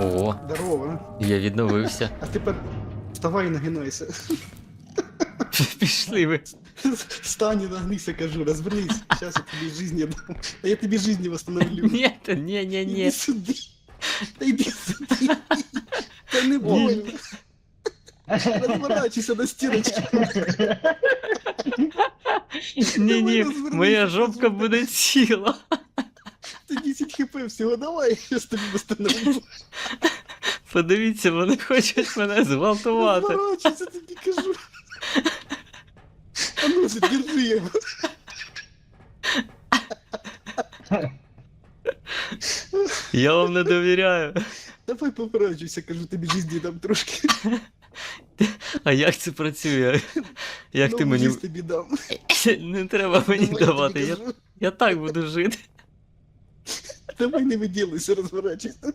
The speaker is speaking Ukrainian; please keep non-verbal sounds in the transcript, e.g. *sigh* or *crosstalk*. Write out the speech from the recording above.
О, Здорово. я відновився. А тепер вставай і нагинайся. Пішли ви. Встань і нагнися, кажу, розвернись. Сейчас я тобі жизнь дам. А я тобі жизнь восстановлю. Ні, та ні, ні, Іди ні. сюди. Та йди сюди. Та не больно. Розворачуйся на стіночку. Ні, ні, розвернися, моя кажу. жопка буде ціла. Ти 10 хп всього, давай, *laughs* я тобі восстановлю. Подивіться, вони хочуть мене зґвалтувати. Розворачуйся, тобі кажу. А ну, держи його. Я вам не довіряю. Давай поворачуйся, кажу, тобі жизни дам трошки. А як це працює? Як ти мені. тобі дам. *laughs* Не треба мені давати. Я, я так буду жити. Давай не виділися, розворачуйся.